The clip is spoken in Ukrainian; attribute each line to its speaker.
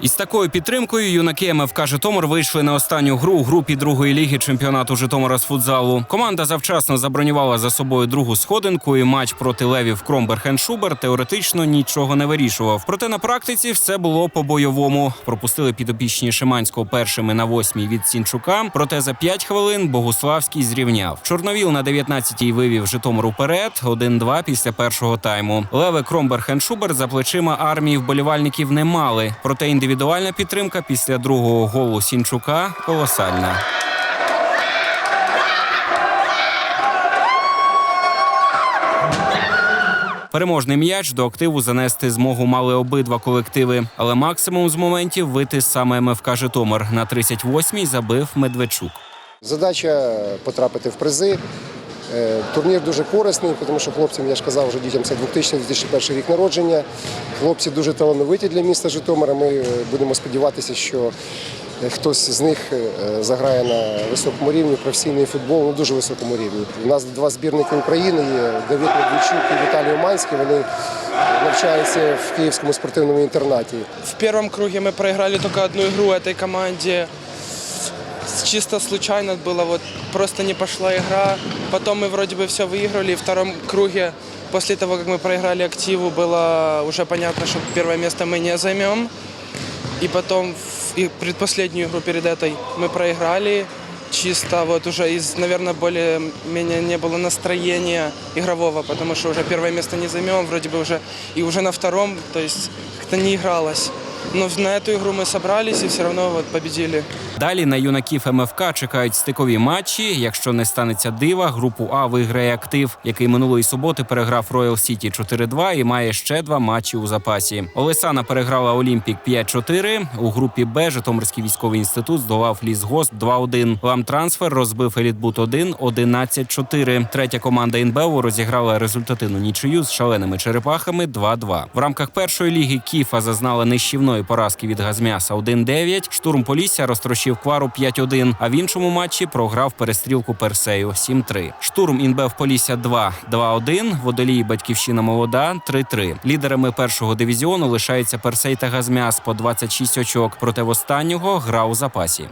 Speaker 1: Із такою підтримкою юнаки МФК Житомир вийшли на останню гру у групі другої ліги чемпіонату Житомира з футзалу. Команда завчасно забронювала за собою другу сходинку, і матч проти левів Кромберг Шубер теоретично нічого не вирішував. Проте на практиці все було по-бойовому. Пропустили підопічні Шиманського першими на восьмій від Сінчука. Проте за п'ять хвилин Богуславський зрівняв. Чорновіл на 19-й вивів Житомир уперед. 1-2 після першого тайму. Леви Кромберг Шубер за плечима армії вболівальників не мали. Проте індивідуальна підтримка після другого голу Сінчука колосальна. Переможний м'яч до активу занести змогу мали обидва колективи, але максимум з моментів вити саме МФК Житомир. На 38-й забив Медведчук.
Speaker 2: Задача потрапити в призи. Е, Турнір дуже корисний, тому що хлопцям, я ж казав, вже дітям це 2000-2001 рік народження. Хлопці дуже талановиті для міста Житомира. Ми е, будемо сподіватися, що е, хтось з них заграє на високому рівні, професійний футбол на дуже високому рівні. У нас два збірники України є Давид Медведчук і Віталій Уманський. Вони навчаються в Київському спортивному інтернаті.
Speaker 3: В первом круге мы проиграли только одну игру этой команде С- Чисто случайно было, вот просто не пошла игра. Потом мы вроде бы все выиграли. И в втором круге, после того, как мы проиграли активу, было уже понятно, что первое место мы не займем. И потом в и предпоследнюю игру перед этой мы проиграли. Чисто вот уже из, наверное, более-менее не было настроения игрового, потому что уже первое место не займем, вроде бы уже и уже на втором, то есть как-то не игралось. Но на эту игру мы собрались и все равно вот победили.
Speaker 1: Далі на юнаків МФК чекають стикові матчі. Якщо не станеться дива, групу А виграє актив, який минулої суботи переграв Роял Сіті 4-2 і має ще два матчі у запасі. Олесана переграла Олімпік 5-4. У групі Б Житомирський військовий інститут здолав Лісгосп 2-1. Ламтрансфер розбив Елітбут 1 11-4. Третя команда НБУ розіграла результативну нічию з шаленими черепахами 2-2. В рамках першої ліги Кіфа зазнала нищівної поразки від Газмяса 1-9. Штурм Полісся розтрощив Квару 5-1, а в іншому матчі програв перестрілку Персею 7-3. Штурм Інбев Полісся 2 2-1. Водолії Батьківщина Молода 3-3. Лідерами першого дивізіону лишаються Персей та Газмяс по 26 очок. Проте в останнього гра у запасі.